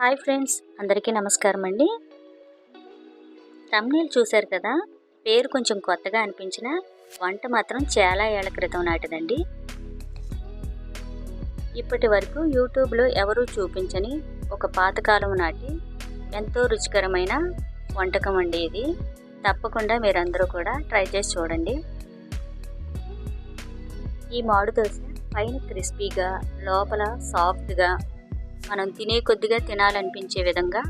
Hi friends అందరికీ నమస్కారం అండి తమ్నేల్ చూశారు కదా పేరు కొంచెం కొత్తగా అనిపించిన వంట మాత్రం చాలా ఏళ్ళ క్రితం నాటిదండి. ఇప్పటి వరకు యూట్యూబ్లో ఎవరూ చూపించని ఒక పాతకాలం నాటి ఎంతో రుచికరమైన వంటకం అండి ఇది. తప్పకుండా మీరందరూ కూడా ట్రై చేసి చూడండి. ఈ మాడు దోశ పైన క్రిస్పీగా లోపల సాఫ్ట్గా మనం తినే కొద్దిగా తినాలనిపించే విధంగా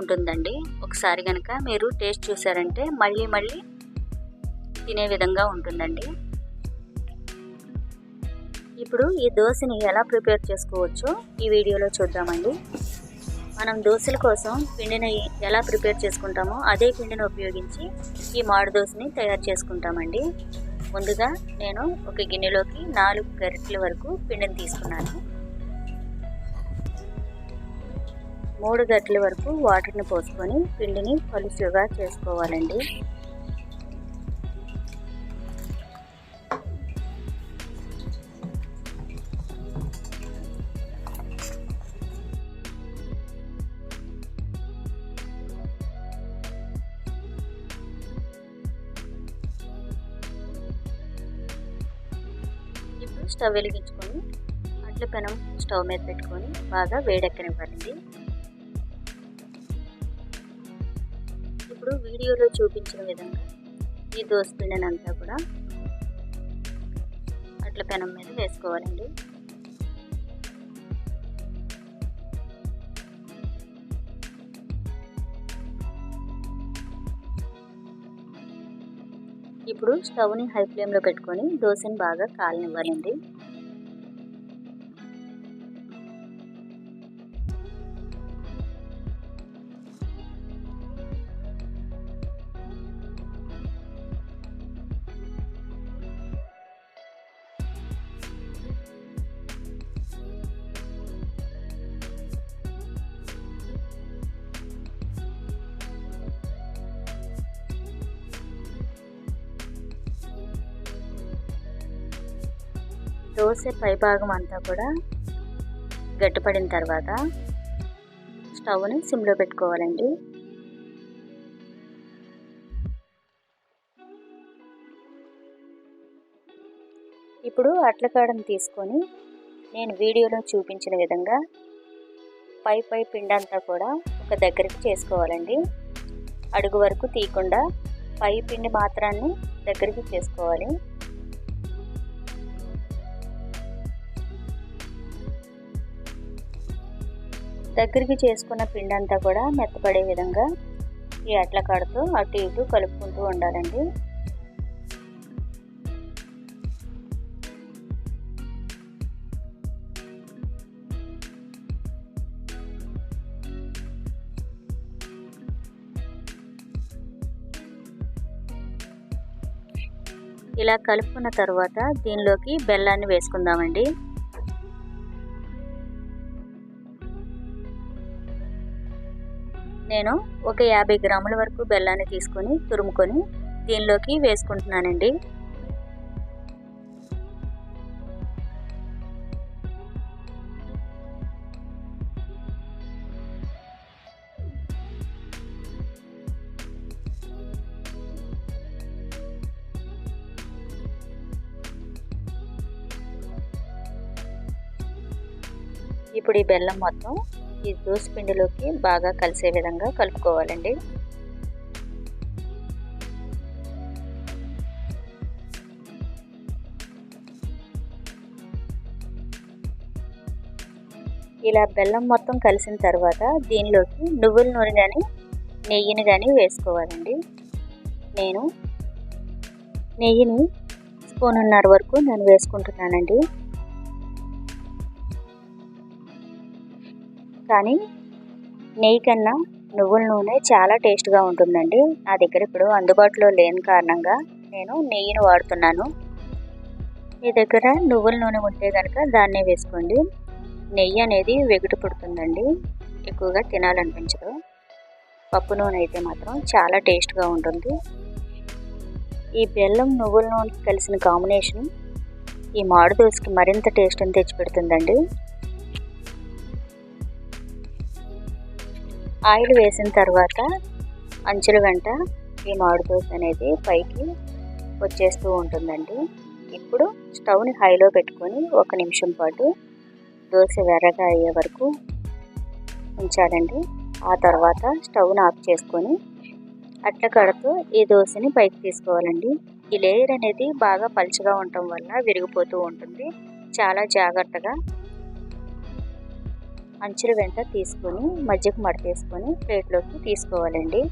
ఉంటుందండి. ఒకసారి కనుక మీరు టేస్ట్ చూసారంటే మళ్ళీ మళ్ళీ తినే విధంగా ఉంటుందండి. ఇప్పుడు ఈ దోశని ఎలా ప్రిపేర్ చేసుకోవచ్చో ఈ వీడియోలో చూద్దామండి. మనం దోశల కోసం పిండిని ఎలా ప్రిపేర్ చేసుకుంటామో అదే పిండిని ఉపయోగించి ఈ మాడి దోశని తయారు చేసుకుంటామండి. ముందుగా నేను ఒక గిన్నెలోకి నాలుగు గరిటెల వరకు పిండిని తీసుకున్నాను. మూడు గంటల వరకు వాటర్ని పోసుకొని పిండిని పలుసుగా చేసుకోవాలండి. స్టవ్ వెలిగించుకొని అట్ల పెనం స్టవ్ మీద పెట్టుకొని బాగా వేడెక్కనివ్వాలండి. ఇప్పుడు వీడియోలో చూపించిన విధంగా ఈ దోశ పిండినంతా కూడా అట్ల పెనం మీద వేసుకోవాలండి. ఇప్పుడు స్టవ్ని హై ఫ్లేమ్లో పెట్టుకొని దోశని బాగా కాలనివ్వాలండి. దోశ పైభాగం అంతా కూడా గట్టిపడిన తర్వాత స్టవ్ని సిమ్లో పెట్టుకోవాలండి. ఇప్పుడు అట్లకాడను తీసుకొని నేను వీడియోలో చూపించిన విధంగా పై పై పిండంతా కూడా ఒక దగ్గరికి చేసుకోవాలండి. అడుగు వరకు తీయకుండా పై పిండి మాత్రాన్ని దగ్గరికి చేసుకోవాలి. దగ్గరికి చేసుకున్న పిండి అంతా కూడా మెత్తపడే విధంగా ఈ అట్ల కాడతో అటు ఇటు కలుపుకుంటూ ఉండాలండి. ఇలా కలుపుకున్న తర్వాత దీనిలోకి బెల్లాన్ని వేసుకుందామండి. నేను ఒక యాభై గ్రాముల వరకు బెల్లాన్ని తీసుకొని తురుముకొని దీనిలోకి వేసుకుంటున్నానండి. ఇప్పుడు ఈ బెల్లం మొత్తం ఈ దోశ పిండిలోకి బాగా కలిసే విధంగా కలుపుకోవాలండి. ఇలా బెల్లం మొత్తం కలిసిన తర్వాత దీనిలోకి నువ్వుల నూనె కానీ నెయ్యిని కానీ వేసుకోవాలండి. నేను నెయ్యిని స్పూనున్నర వరకు నేను వేసుకుంటున్నానండి. కానీ నెయ్యి కన్నా నువ్వుల నూనె చాలా టేస్ట్గా ఉంటుందండి. నా దగ్గర ఇప్పుడు అందుబాటులో లేని కారణంగా నేను నెయ్యిని వాడుతున్నాను. మీ దగ్గర నువ్వుల నూనె ఉంటే కనుక దాన్నే వేసుకోండి. నెయ్యి అనేది వెగుటు పుడుతుందండి. ఎక్కువగా తినాలనిపించదు. పప్పు నూనె అయితే మాత్రం చాలా టేస్ట్గా ఉంటుంది. ఈ బెల్లం నువ్వుల నూనె కలిసిన కాంబినేషన్ ఈ మాడు దోశకి మరింత టేస్ట్ని తెచ్చిపెడుతుందండి. ఆయిల్ వేసిన తర్వాత అంచుల వెంట ఈ మామిడి దోశ అనేది పైకి వచ్చేస్తూ ఉంటుందండి. ఇప్పుడు స్టవ్ని హైలో పెట్టుకొని ఒక నిమిషం పాటు దోశ వెర్రగా అయ్యే వరకు ఉంచాలండి. ఆ తర్వాత స్టవ్ని ఆఫ్ చేసుకొని అట్ల కడుతూ ఈ దోశని పైకి తీసుకోవాలండి. ఈ లేయర్ అనేది బాగా పలుచగా ఉండటం వల్ల విరిగిపోతూ ఉంటుంది. చాలా జాగ్రత్తగా అంచుల వెంట తీసుకొని మజ్జిగ మడతేసుకొని ప్లేట్లోకి తీసుకోవాలండి.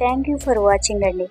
థ్యాంక్ యూ ఫర్ వాచింగ్ అండి.